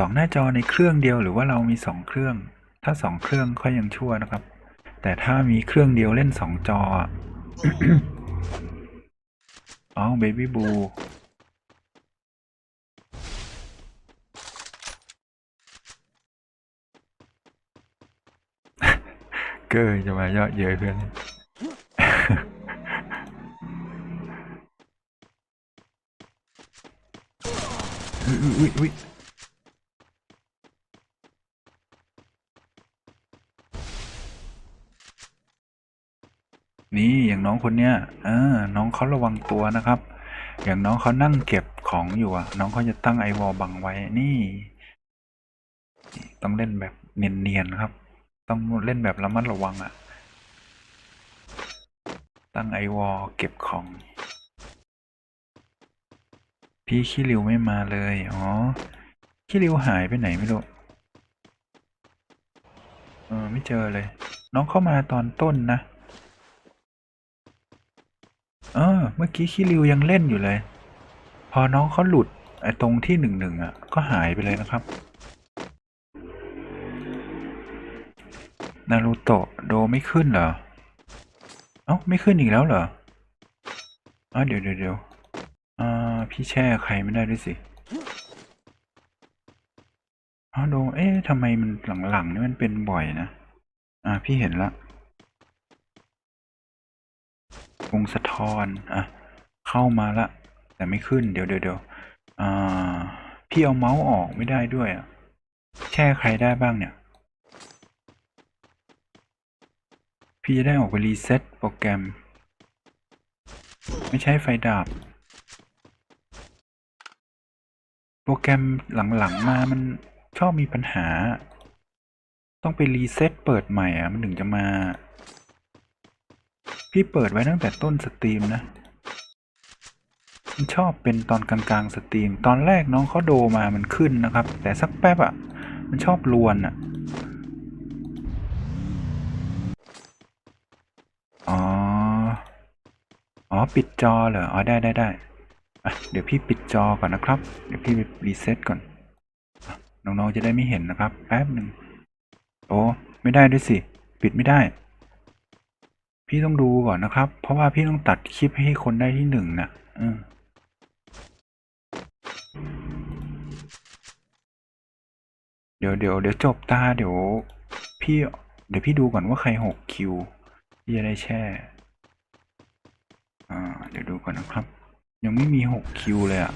สองหน้าจอในเครื่องเดียวหรือว่าเรามีสองเครื่อง ถ้าสองเครื่องค่อยยังชั่วนะครับ แต่ถ้ามีเครื่องเดียวเล่นสองจออ๋อเบบี้บูเกอร์จะมาเยาะเย้ยเพื่อนอุ๊ยอุ๊ยอุ๊ย นี่อย่างน้องคนเนี้ยเออน้องเขาระวังตัวนะครับ อย่างน้องเขานั่งเก็บของอยู่อะน้องเขาจะตั้งไอวอลบังไว้นี่ ต้องเล่นแบบเนียนๆครับ ต้องเล่นแบบระมัดระวังอะตั้งไอวอลเก็บของ พี่ขี้ริวไม่มาเลยอ๋อขี้ริวหายไปไหนไม่รู้เออไม่เจอเลย น้องเข้ามาตอนต้นนะ เออ เมื่อกี้ขี้ริวยังเล่นอยู่เลย พอน้องเขาหลุดไอ้ตรงที่หนึ่งหนึ่งอะ ก็หายไปเลยนะครับ นารูโตะโดไม่ขึ้นเหรอ เอ้าไม่ขึ้นอีกแล้วเหรออ๋อเดี๋ยวเดี๋ยวเดี๋ยวอ่าพี่แช่ใครไม่ได้ด้วยสิอ๋อโดเอ๊ะทำไมมันหลังๆนี่มันเป็นบ่อยนะ อ่าพี่เห็นละ วงสะท้อนอะเข้ามาละ แต่ไม่ขึ้นเดี๋ยวเดี๋ยวเดี๋ยวอ่าพี่เอาเมาส์ออกไม่ได้ด้วยอะแช่ใครได้บ้างเนี่ย พี่จะได้ออกไปรีเซ็ตโปรแกรม ไม่ใช่ไฟดับโปรแกรมหลังๆมามันชอบมีปัญหา ต้องไปรีเซ็ตเปิดใหม่อะมันถึงจะมา พี่เปิดไว้ตั้งแต่ต้นสตรีมนะมันชอบเป็นตอนกลางๆสตรีม ตอนแรกน้องเขาโดมามันขึ้นนะครับ แต่สักแป๊บอะ มันชอบลวนอะ อ๋อ อ๋อ ปิดจอเหรอ อ๋อ ได้ได้ได้อะ เดี๋ยวพี่ปิดจอก่อนนะครับ เดี๋ยวพี่ไปรีเซ็ตก่อน น้องๆจะได้ไม่เห็นนะครับ แป๊บหนึ่ง โอ้ ไม่ได้ด้วยสิ ปิดไม่ได้ พี่ต้องดูก่อนนะครับ เพราะว่าพี่ต้องตัดคลิปให้คนได้ที่หนึ่งนะอืมเดี๋ยวเดี๋ยวเดี๋ยวจบตาเดี๋ยว พี่ เดี๋ยวพี่ดูก่อนว่าใครหกคิวพี่จะได้แช่ อ่า เดี๋ยวดูก่อนนะครับ ยังไม่มีหกคิวเลยอะ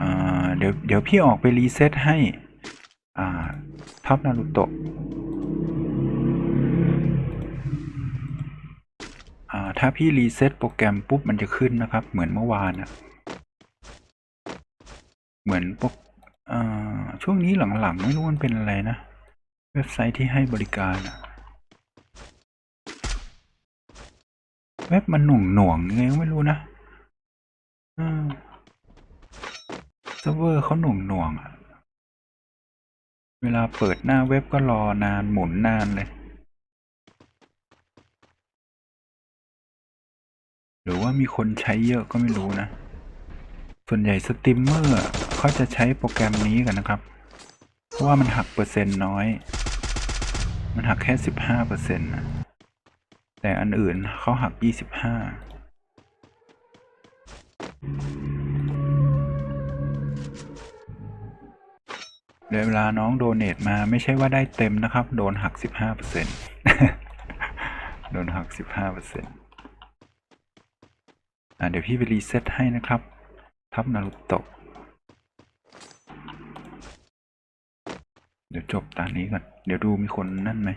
อ่าเดี๋ยวเดี๋ยวพี่ออกไปรีเซ็ตให้ อ่าท็อปนารุโตะ อ่า ถ้าพี่รีเซ็ตโปรแกรมปุ๊บมันจะขึ้นนะครับ เหมือนเมื่อวานอะเหมือนปรอ่าช่วงนี้หลังๆไม่รู้มันเป็นอะไรนะ เว็บไซต์ที่ให้บริการอะเว็บมันหน่วงหน่วงๆยังไงก็ไม่รู้นะเซิร์ฟเวอร์เขาหน่วงหน่วงๆอะเวลาเปิดหน้าเว็บก็รอนานหมุนนานเลย หรือว่ามีคนใช้เยอะก็ไม่รู้นะ ส่วนใหญ่สตรีมเมอร์เขาจะใช้โปรแกรมนี้กันนะครับ เพราะว่ามันหักเปอร์เซ็นต์น้อย มันหักแค่สิบห้าเปอร์เซ็นต์นะ แต่อันอื่นเขาหักยี่สิบห้าเวลาน้องโดเนทมาไม่ใช่ว่าได้เต็มนะครับ โดนหักสิบห้าเปอร์เซ็นต์โดนหักสิบห้า เดี๋ยวพี่ไปรีเซ็ตให้นะครับ ทับนารุโตะเดี๋ยวจบตอนนี้ก่อน เดี๋ยวดูมีคนนั่นไหม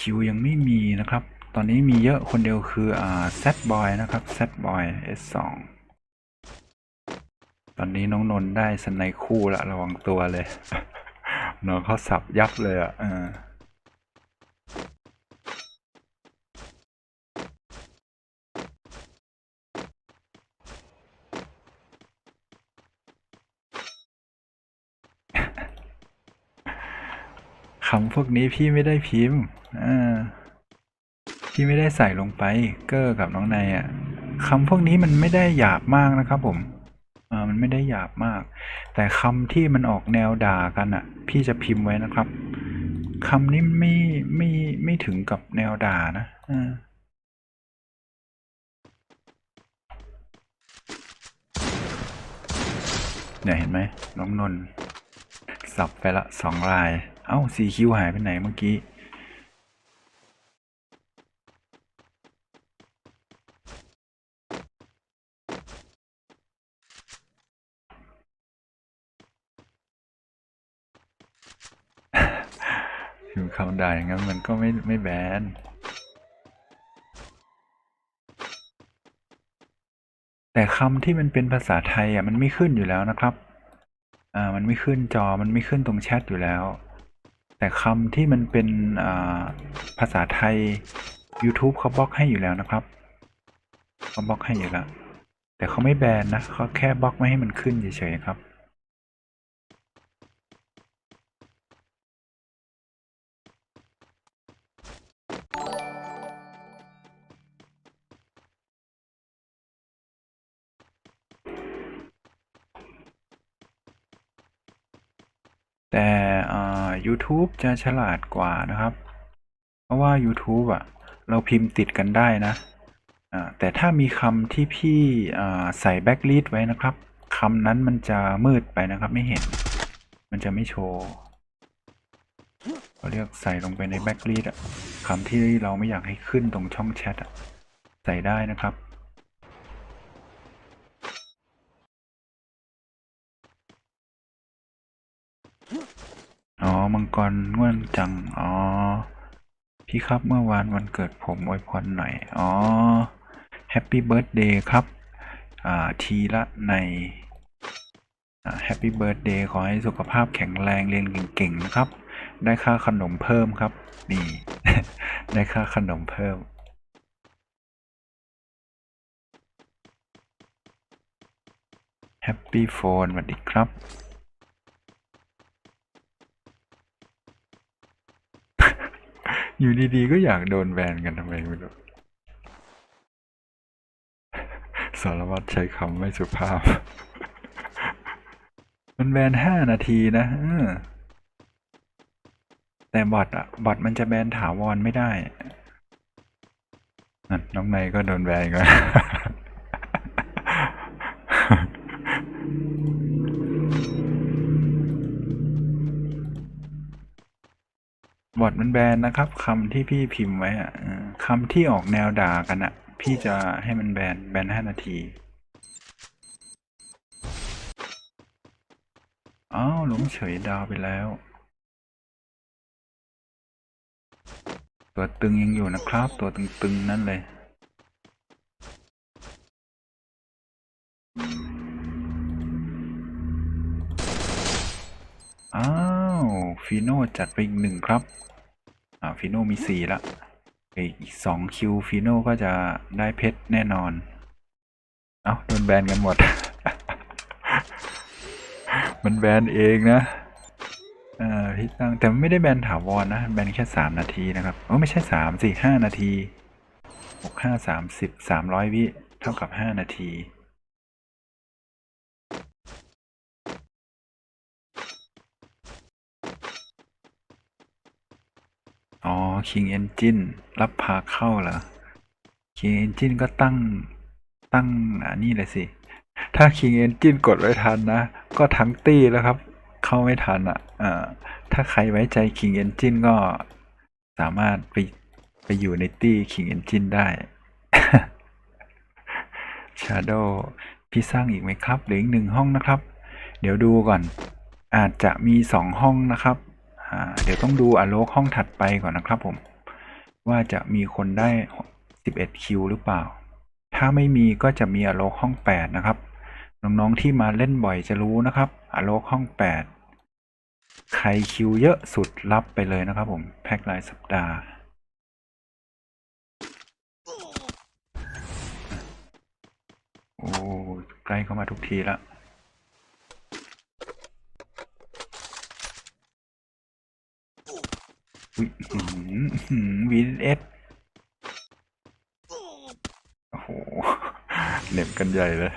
คิวยังไม่มีนะครับ ตอนนี้มีเยอะคนเดียวคืออ่าแซดบอยนะครับแซดบอย S2 ตอนนี้น้องนนท์ได้สไนคู่ละระวังตัวเลย น้องเขาสับยับเลยอะ คำพวกนี้พี่ไม่ได้พิมพ์อ่าพี่ไม่ได้ใส่ลงไป เกอร์กับน้องนายอะคำพวกนี้มันไม่ได้หยาบมากนะครับผมอ่ามันไม่ได้หยาบมาก แต่คำที่มันออกแนวด่ากันอะ พี่จะพิมพ์ไว้นะครับคำนี้ไม่ไม่ไม่ถึงกับแนวด่านะอ่าเนี่ยเห็นไหมน้องนนท์ สับไปละสองลาย เอ้าสีคิวหายไปไหนเมื่อกี้พิมพ์คำด่าอย่างนั้นมันก็ไม่ไม่แบนแต่คำที่มันเป็นภาษาไทยอะมันไม่ขึ้นอยู่แล้วนะครับ อ่ามันไม่ขึ้นจอมันไม่ขึ้นตรงแชทอยู่แล้ว แต่คำที่มันเป็นอ่าภาษาไทย YouTube เขาบล็อกให้อยู่แล้วนะครับเขาบล็อกให้อยู่แล้วแต่เขาไม่แบนนะเขาแค่บล็อกไม่ให้มันขึ้นเฉยๆครับ แต่ YouTube จะฉลาดกว่านะครับ เพราะว่า YouTube อะ เราพิมพ์ติดกันได้นะแต่ถ้ามีคำที่พี่ใส่แบ็กลิสไว้นะครับคำนั้นมันจะมืดไปนะครับไม่เห็น มันจะไม่โชว์เขาเรียกใส่ลงไปในแบ็กลิสอะคำที่เราไม่อยากให้ขึ้นตรงช่องแชทอะใส่ได้นะครับ อ๋อ มังกรง่วนจัง อ๋อ พี่ครับเมื่อวานวันเกิดผมอวยพรหน่อย อ๋อ แฮปปี้เบิร์ดเดย์ครับ อ่า ทีละในแฮปปี้เบิร์ดเดย์ขอให้สุขภาพแข็งแรงเรียนเก่งๆนะครับ ได้ค่าขนมเพิ่มครับ นี่ ได้ค่าขนมเพิ่มแฮปปี้โฟนสวัสดีครับ อยู่ดีๆ ก็อยากโดนแบนกันทำไมไม่รู้สารวัตรใช้คำไม่สุภาพ มันแบนห้านาทีนะแต่บอทอะบอทมันจะแบนถาวรไม่ได้ น้องในก็โดนแบนกัน อทมันแบนนะครับคำที่พี่พิมพ์ไว้อะคำที่ออกแนวด่ากันอะพี่จะให้มันแบนแบนห้านาทีอ้าวหลงเฉยดาวไปแล้ว ตัวตึงยังอยู่นะครับ ตัวตึงๆนั่นเลยอ้าวฟีโน่จัดไปอีกหนึ่งครับ อ่าฟีโนมีสี่ละอีกสองคิวฟีโนก็จะได้เพชรแน่นอน เอ้าโดนแบนกันหมด มันแบนเองนะเอ่าพี่ตั้งแต่ไม่ได้แบนถาวรนะ แบนแค่สามนาทีนะครับโอ้ไม่ใช่สามสิห้านาทีหกห้าสามสิบสามร้อยวิ เท่ากับห้านาที อ๋อ King Engine รับพาเข้าเหรอ King Engine ก็ตั้งตั้งอันนี้เลยสิ ถ้า King Engine กดไว้ทันนะ ก็ทั้งตี้แล้วครับ เข้าไม่ทันอะอ่าถ้าใครไว้ใจ King Engine ก็สามารถไปไปอยู่ในตี้ King Engine ได้ Shadow พี่สร้างอีกไหมครับหลืออีกหนึ่งห้องนะครับ เดี๋ยวดูก่อน อาจจะมีสองห้องนะครับ เดี๋ยวต้องดูอโลกห้องถัดไปก่อนนะครับผม ว่าจะมีคนได้ 11 คิวหรือเปล่า ถ้าไม่มีก็จะมีอโลกห้อง 8 นะครับ น้องๆที่มาเล่นบ่อยจะรู้นะครับอโลกห้อง 8 ใครคิวเยอะสุดรับไปเลยนะครับผม แพ็ครายสัปดาห์โอ้ใกล้เข้ามาทุกทีและ อุ้ย วีเอสโอ้โหเหน็บกันใหญ่เลย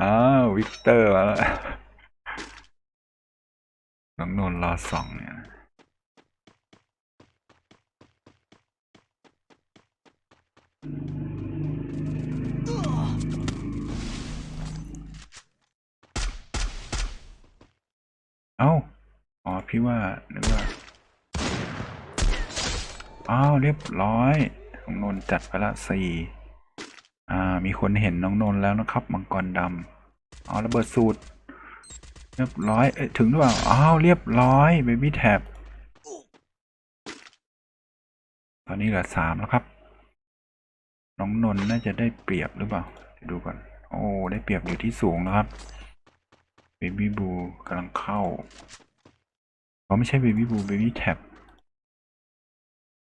อ้าว วิกเตอร์มาแล้วน้องนนท์รอสองเนี่ยเอ้า อ๋อ พี่ว่านึกว่า อ้าวเรียบร้อยน้องนนท์จัดไปละสี่อ่า มีคนเห็นน้องนนท์แล้วนะครับ มังกรดำอ๋อระเบิดสูตร เรียบร้อยเอ้ยถึงหรือเปล่าอ้าวเรียบร้อยเบบี้แท็บตอนนี้เหลือสามแล้วครับ น้องนนท์น่าจะได้เปรียบหรือเปล่าเดี๋ยวดูก่อน โอ้ได้เปรียบอยู่ที่สูงนะครับเบบี้บูกำลังเข้าอ๋อไม่ใช่เบบี้บูเบบี้แท็บ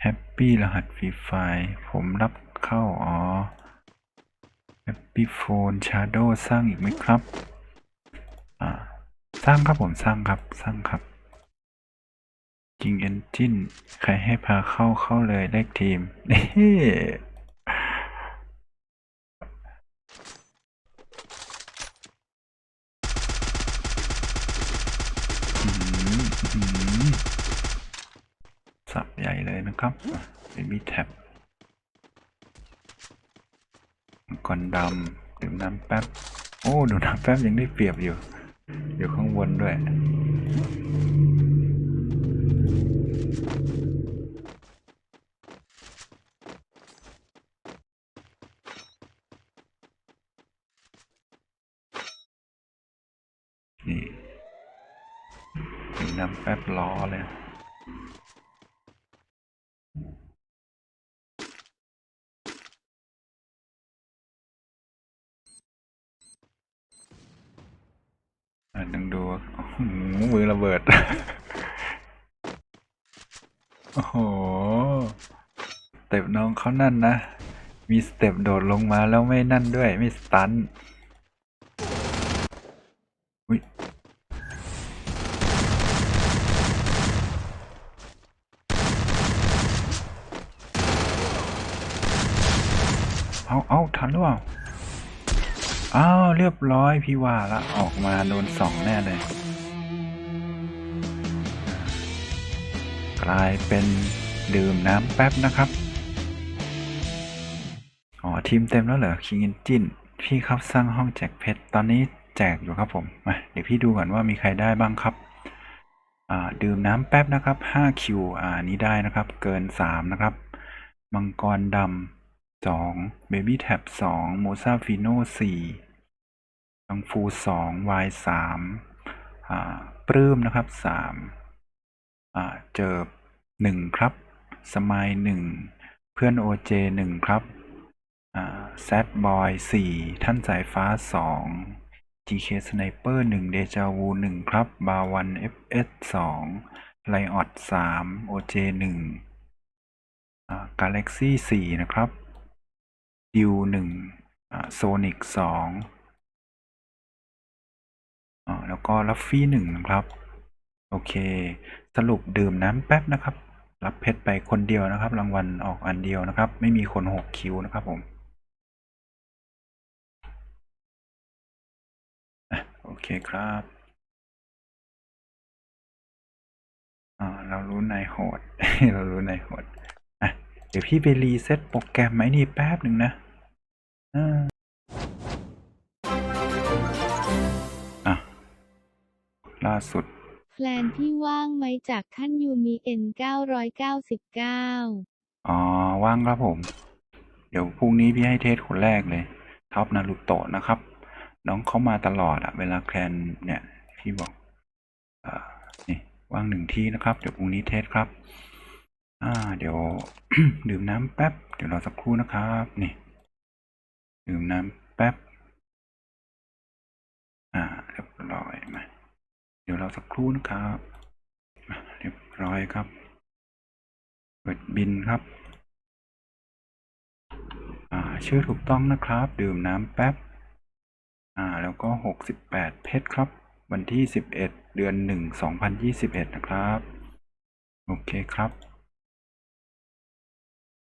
แฮปปี้รหัสฟรีไฟล์ผมรับเข้า อ๋อแฮปปี้โฟนชาร์โดสร้างอีกไหมครับ อ่า สร้างครับผมสร้างครับสร้างครับจริงเอนจินใครให้พาเข้าเข้าเลยเลขทีมนี่ ครับเป็นมีแท็บก่อนดำดื่มน้ำแป๊บ โอ้ดูน้ำแป๊บยังได้เปรียบอยู่ อยู่ข้างบนด้วยนี่ถึงน้ำแป๊บล้อเลย โอ้โหสเต็ปน้องเขานั่นนะ มีสเต็ปโดดลงมาแล้วไม่นั่นด้วย ไม่สตันอุ้ยเอาเอาทันหรือเปล่า อ้าว เรียบร้อยพี่ว่าละ ออกมาโดนสองแน่เลย กลายเป็นดื่มน้ำแป๊บนะครับ อ๋อ ทีมเต็มแล้วเหรอคิง n จินพี่ครับสร้างห้องแจกเพชรตอนนี้แจกอยู่ครับผมมาเดี๋ยวพี่ดูก่อนว่ามีใครได้บ้างครับอ่าดื่มน้ำแป๊บนะครับ5คิวอ่าอันนี้ได้นะครับ เกิน 3 นะครับ มังกรดำ2เบบี้แท็บ2โมซาฟิโน4กังฟู2วาย3อ่าปลื้มนะครับ 3 เจอ1ครับ สมาย1เพื่อนโอเจ1ครับแซดบอยสี่ท่านสายฟ้าสอง GK Sniper หนึ่งเดจาวูหนึ่งครับ บาวัน FS สสองไลออดสาม OJ หนึ่งอ่า Galaxy สี่นะครับดิวหนึ่งโซนิกสองแล้วก็ลัฟฟี่หนึ่งนะครับ โอเค สรุปดื่มน้ำแป๊บนะครับ รับเพชรไปคนเดียวนะครับ รางวัลออกอันเดียวนะครับ ไม่มีคนหกคิวนะครับผมโอเคครับอ่าเรารู้นายโหด เรารู้นายโหดอะเดี๋ยวพี่ไปรีเซ็ตโปรแกรมไหมนี่แป๊บหนึ่งนะอ่าอะล่าสุด ลนที่ว่างไหมจากท่านยูมีเอ็น999อ๋อ ว่างครับผม เดี๋ยวพรุ่งนี้พี่ให้เทสคนแรกเลยท็อปนารุโตะนะครับ น้องเขามาตลอดอะเวลาแคลนเนี่ยพี่บอกอ่านี่ว่างหนึ่งที่นะครับ เดี๋ยวพรุ่งนี้เทสครับ อ่า เดี๋ยว ดื่มน้ำแป๊บ เดี๋ยวรอสักครู่นะครับ นี่ ดื่มน้ำแป๊บ อ่าเรียบร้อยมา ดี๋ยวเราสักครู่นะครับเรียบร้อยครับ เปิดบินครับ อ่าชื่อถูกต้องนะครับ ดื่มน้ำแป๊บ อ่า แล้วก็หกสิบแปดเพชรครับ วันที่สิบเอ็ดเดือนหนึ่งสองพันยี่สิบเอ็ดนะครับ โอเคครับ